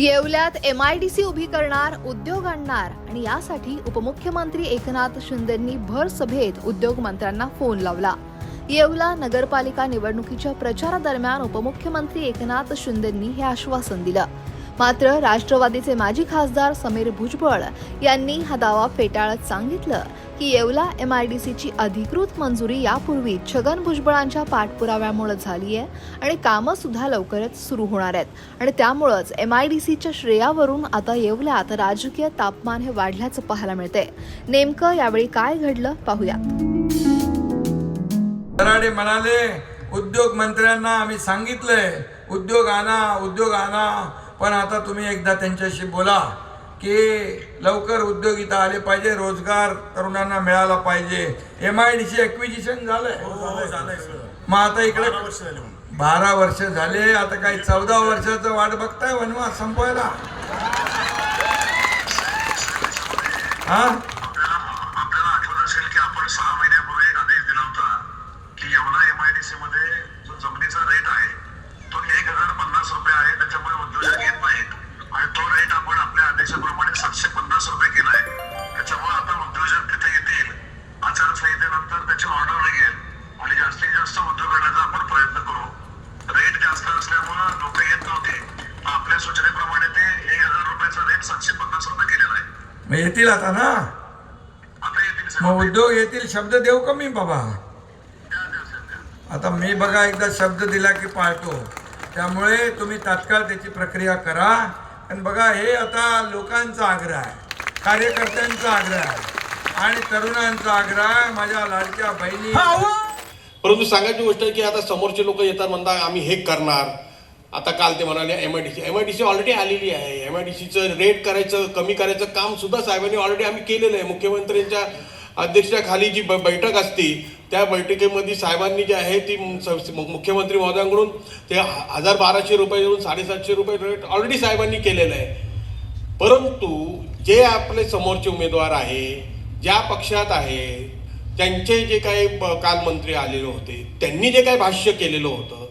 येवल्यात M I D C उभी करणार उद्योग आणणार आणि यासाठी उपमुख्यमंत्री एकनाथ शिंदेंनी भर सभेत उद्योगमंत्र्यांना फोन लावला. येवला नगरपालिका निवडणुकीच्या प्रचारादरम्यान उपमुख्यमंत्री एकनाथ शिंदेंनी हे आश्वासन दिलं. मात्र राष्ट्रवादीचे माजी खासदार समीर भुजबळ यांनी हा दावा फेटाळत सांगितलं की येवला एम आय डी सीची अधिकृत मंजुरी यापूर्वी छगन भुजबळांच्या पाठपुराव्यामुळे झाली आहे आणि कामं सुद्धा लवकरच सुरू होणार आहेत. आणि त्यामुळंच एम आय डी सीच्या श्रेयावरून आता येवल्यात राजकीय तापमान हे वाढल्याचं पाहायला मिळतंय. नेमकं यावेळी काय घडलं पाहूयात कराडे म्हणाले उद्योग मंत्र्यांना आम्ही सांगितलंय उद्योग आणा उद्योग आणा. पण आता तुम्ही एकदा त्यांच्याशी बोला की लवकर उद्योग इथं आले पाहिजे रोजगार तरुणांना मिळाला पाहिजे. M I D C acquisition झालंय. मग आता इकडे बारा वर्ष झाले आता काही चौदा वर्षाचं वाट बघताय वनवास संपवायला. हा? सूचनेप्रमाणे ते एक हजार रुपयाचा रेट सातशे पन्नास रुपये केलेला आहे. मग येतील आता ना? आता येतील सर. मग उद्योग येतील शब्द देऊ का मी बाबा? द्या, द्या, सर, द्या. आता मी बघा एकदा शब्द दिला की पाळतो. त्यामुळे तुम्ही तात्काळ त्याची प्रक्रिया करा. आणि बघा हे आता लोकांचा आग्रह आहे कार्यकर्त्यांचा आग्रह आहे आणि तरुणांचा आग्रह आहे माझ्या लाडक्या बहिणी. परंतु सांगायची गोष्ट आहे की आता समोरचे लोक येतात म्हणतात आम्ही हे करणार. आता काल ते म्हणाले M I D C M I D C already आलेली आहे. एम आय डी सीचं रेट करायचं कमी करायचं काम सुद्धा साहेबांनी ऑलरेडी आम्ही केलेलं आहे. मुख्यमंत्र्यांच्या अध्यक्षाखाली जी ब बैठक असते त्या बैठकीमध्ये साहेबांनी जी आहे ती मुख्यमंत्री महोदयांकडून ते हजार बाराशे रुपयावरून साडेसातशे रुपये रेट ऑलरेडी साहेबांनी केलेलं आहे. परंतु जे आपले समोरचे उमेदवार आहे ज्या पक्षात आहे त्यांचे जे काही काल मंत्री आलेले होते त्यांनी जे काही भाष्य केलेलं होतं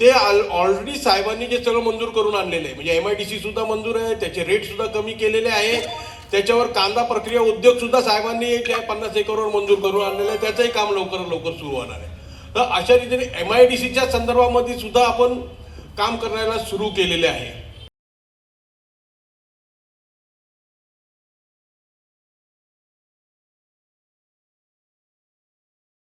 ते ऑलरेडी साहेबांनी जे सगळं मंजूर करून आणलेलं आहे. म्हणजे एम आय डी सी सुद्धा मंजूर आहे त्याचे रेट सुद्धा कमी केलेले आहे. त्याच्यावर कांदा प्रक्रिया उद्योग सुद्धा साहेबांनी जे पन्नास एकरवर मंजूर करून आणलेलं आहे. त्याचंही काम लवकर लवकर सुरू होणार आहे. तर अशा रीतीने एम आय डी सीच्या संदर्भामध्ये सुद्धा आपण काम करायला सुरू केलेले आहे.